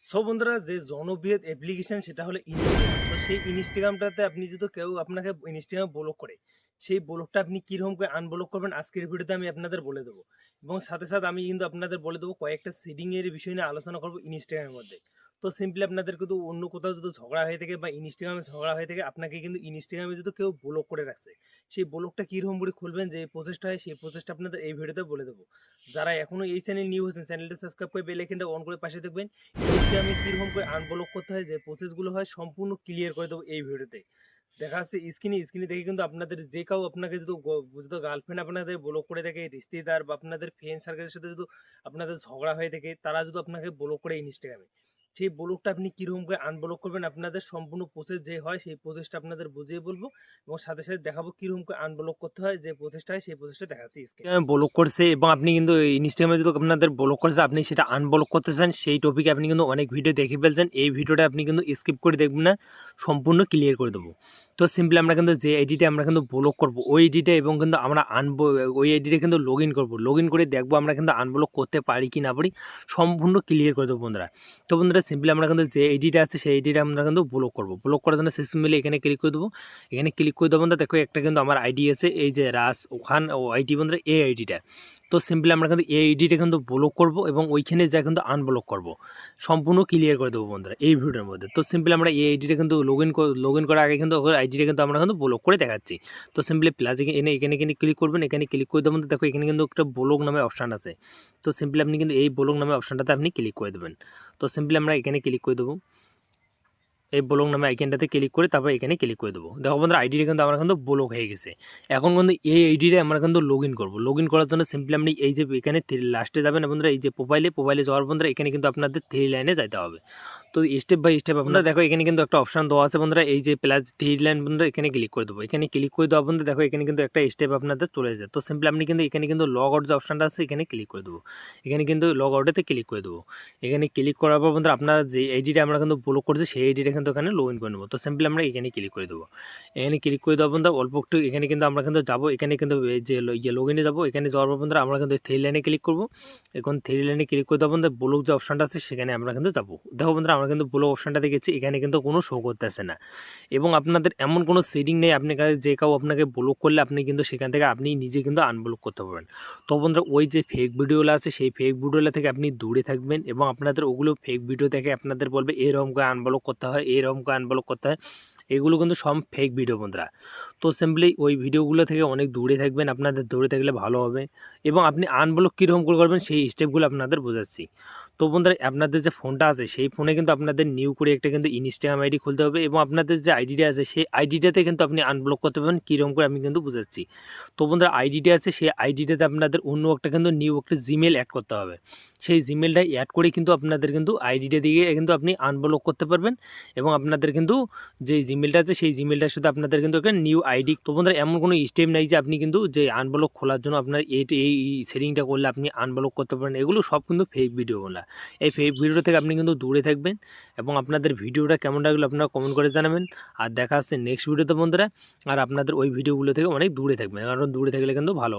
So বন্ধুরা, যে জনপ্রিয় অ্যাপ্লিকেশন সেটা হলো ইনস্টাগ্রাম তো সেই ইনস্টাগ্রামটাতে আপনি যদি কেউ আপনাকে ইনস্টাগ্রাম ব্লক করে, সেই ব্লকটা আপনি কীরকম করে আনব্লক করবেন আজকের ভিডিওতে আমি আপনাদের বলে দেবো। এবং সাথে সাথে আমি কিন্তু আপনাদের বলে দেবো কয়েকটা সেটিংয়ের বিষয় নিয়ে আলোচনা করব ইনস্টাগ্রামের মধ্যে। তো সিম্পলি আপনাদের কিন্তু অন্য কোথাও যদি ঝগড়া হয়ে থাকে বা ইনস্টাগ্রামে ঝগড়া হয়ে থাকে, আপনাকে কিন্তু ইনস্টাগ্রামে যদি কেউ ব্লক করে রাখছে, সেই ব্লকটা কীরকম করে খুলবেন, যে প্রসেসটা হয়, সেই প্রসেসটা আপনাদের এই ভিডিওতে বলে দেবো। যারা এখনও এই চ্যানেল নিউ হয়েছেন চ্যানেলটা সাবস্ক্রাইব করে আইকনটা অন করে পাশে দেখবেন ইনস্টাগ্রামে কীরকম করে আনব্লক করতে হয়, যে প্রসেসগুলো হয়, সম্পূর্ণ ক্লিয়ার করে দেবো এই ভিডিওতে দেখা যাচ্ছে স্ক্রিনে স্ক্রিনে দেখে কিন্তু আপনাদের যে কেউ আপনাকে যদি যদি গার্লফ্রেন্ড আপনাদের ব্লক করে থাকে, রিস্তেদার বা আপনাদের ফ্রেন্ড সার্কেলের সাথে যদি আপনাদের ঝগড়া হয়ে থাকে, তারা যদি আপনাকে ব্লক করে ইনস্টাগ্রামে সেই ব্লকটা আপনি কীরকম করে আনব্লক করবেন, আপনাদের সম্পূর্ণ প্রসেস যে হয়, সেই প্রসেসটা আপনাদের বুঝিয়ে বলব এবং সাথে সাথে দেখাবো কীরকম করে আনব্লক করতে হয়, যে প্রসেসটা হয়, সেই প্রসেসটা দেখাচ্ছি ব্লক করছে এবং আপনি কিন্তু ইনস্টাগ্রামে যদি আপনাদের ব্লক করছে আপনি সেটা আনব্লক করতে চান, সেই টপিকে আপনি কিন্তু অনেক ভিডিও দেখে ফেলছেন। এই ভিডিওটা আপনি কিন্তু স্কিপ করে দেখবেন না, সম্পূর্ণ ক্লিয়ার করে দেবো। তো সিম্পলি আমরা কিন্তু যে আইডিটা আমরা কিন্তু ব্লক করব, ওই আইডিটা এবং কিন্তু আমরা আনব ওই আইডিটা কিন্তু লগ ইন করব। লগ ইন করে দেখব আমরা কিন্তু আনব্লক করতে পারি কি না পারি, সম্পূর্ণ ক্লিয়ার করে দেবো বন্ধুরা। তো বন্ধুরা সিম্পলি আমরা কিন্তু যে আইডিটা আছে সেই আইডিটা আমরা কিন্তু ব্লক করব। ব্লক করার জন্য সিস্টেমলি এখানে ক্লিক করে দেবো। এখানে ক্লিক করে দেবো বন্ধুরা, দেখো একটা কিন্তু আমার আইডি আছে, এই যে রাস ওখান, ও আইডি বন্ধুরা, এই আইডিটা তো সিম্পলি আমরা কিন্তু এই আইডিটা কিন্তু ব্লক করব এবং ওইখানে যা কিন্তু আনব্লক করব। সম্পূর্ণ ক্লিয়ার করে দেবো বন্ধুরা, এই ভিডিওর মধ্যে। তো সিম্পলি আমরা এই আইডিটা কিন্তু লগ ইন লগ ইন করার আগে কিন্তু আইডিটা কিন্তু আমরা কিন্তু ব্লক করে দেখাচ্ছি। তো সিম্পলি প্লাস এনে, এখানে কিন্তু ক্লিক করবেন, এখানে ক্লিক করে দেবেন। দেখো এখানে কিন্তু একটা ব্লগ নামে অপশান আছে। তো সিম্পলি আপনি কিন্তু এই ব্লগ নামে অপশানটাতে আপনি ক্লিক করে দেবেন। তো সিম্পলি আমরা এখানে ক্লিক করে দেবো। এই ব্লক নামে আইকনটাতে ক্লিক করে তারপর এখানে ক্লিক করে দেবো। দেখো বন্ধুরা আইডিটা কিন্তু আমার কিন্তু ব্লক হয়ে গেছে। এখন কিন্তু এই আইডিটা আমরা কিন্তু লগ ইন করব। লগ ইন করার জন্য সিম্পলি আপনি এই যে এখানে লাস্টে যাবেন বন্ধুরা, এই যে প্রোফাইলে প্রোফাইলে যাওয়ার বন্ধুরা, এখানে কিন্তু আপনাদের থ্রি লাইনে যাইতে হবে। তো স্টেপ বাই স্টেপ আপনারা দেখো এখানে কিন্তু একটা অপশন দেওয়া আছে বন্ধুরা। এই যে প্লাস থ্রি লাইন বন্ধুরা এখানে ক্লিক করে দেবো। এখানে ক্লিক করে দেওয়া বন্ধু দেখো এখানে কিন্তু একটা স্টেপ আপনাদের চলে যায়। তো সিম্পলি আপনি কিন্তু এখানে কিন্তু লগ আউট যে অপশনটা আছে এখানে ক্লিক করে দেবো। এখানে কিন্তু লগ আউটেতে ক্লিক করে দেবো। এখানে ক্লিক করার পর বন্ধুরা আপনারা যে আইডিটা আমরা কিন্তু ব্লক করছি সেই আইডিটা কিন্তু এখানে লগ ইন করে নেব। তো সিম্পলি আমরা এখানে ক্লিক করে দেবো। এখানে ক্লিক করে দেওয়া বন্ধুরা অল্প একটু এখানে কিন্তু আমরা কিন্তু যাব। এখানে কিন্তু যে ইয়ে লগ ইনে যাব। এখানে যাওয়ার পর বন্ধুরা আমরা কিন্তু থ্রি লাইনে ক্লিক করব। এখন থ্রি লাইনে ক্লিক করে দেওয়া বন্ধুরা ব্লক যে অপশনটা আছে সেখানে আমরা কিন্তু যাব। দেখো বন্ধুরা আমরা কিন্তু ব্লক অপশানটা দেখেছি, এখানে কিন্তু কোনো শো করতেছে না। এবং আপনাদের এমন কোনো সেটিং নেই, আপনি কাছে যে কাউ আপনাকে ব্লক করলে আপনি কিন্তু সেখান থেকে আপনি নিজে কিন্তু আনব্লক করতে পারবেন। তো বন্ধুরা, ওই যে ফেক ভিডিওগুলো আছে, সেই ফেক ভিডিওগুলো থেকে আপনি দূরে থাকবেন এবং আপনাদের ওগুলো ফেক ভিডিও থেকে আপনাদের বলবে, এরকম করে আনব্লক করতে হয়, এরকম করে আনব্লক করতে হয়। এগুলো কিন্তু সব ফেক ভিডিও বন্ধুরা। তো সিম্পলি ওই ভিডিওগুলো থেকে অনেক দূরে থাকবেন, আপনাদের দূরে থাকলে ভালো হবে এবং আপনি আনব্লক কীরকম করে করবেন সেই স্টেপগুলো আপনাদের বোঝাচ্ছি। তো বন্ধুরা, আপনাদের যে ফোনটা আছে, সেই ফোনে কিন্তু আপনাদের নিউ করে একটা কিন্তু ইনস্টাগ্রাম আইডি খুলতে হবে এবং আপনাদের যে আইডিটা আছে, সেই আইডিটাতে কিন্তু আপনি আনব্লক করতে পারবেন, কীরকম করে আমি কিন্তু বোঝাচ্ছি। তো বন্ধুরা আইডিটা আছে, সেই আইডিটাতে আপনাদের অন্য একটা কিন্তু নিউ একটা জিমেল অ্যাড করতে হবে। সেই জিমেলটা অ্যাড করে কিন্তু আপনাদের কিন্তু আইডিটা দিয়ে কিন্তু আপনি আনব্লক করতে পারবেন এবং আপনাদের কিন্তু যে জিমেলটা আছে, সেই জিমেলটার সাথে আপনাদের কিন্তু একটা নিউ আইডি তো বন্ধুরা, এমন কোনো স্টেপ নাই যে আপনি কিন্তু যে আনব্লক খোলার জন্য আপনার এই এই সেটিংটা করলে আপনি আনব্লক করতে পারেন। এগুলো সব কিন্তু ফেক ভিডিওগুলো এই ফেক ভিডিও থেকে আপনি কিন্তু দূরে থাকবেন এবং আপনাদের ভিডিওটা কেমন লাগল আপনারা কমেন্ট করে জানাবেন। আর দেখা হচ্ছে নেক্সট ভিডিওতে বন্ধুরা, আর আপনাদের ওই ভিডিওগুলো থেকে অনেক দূরে থাকবেন, কারণ দূরে থাকলে কিন্তু ভালো।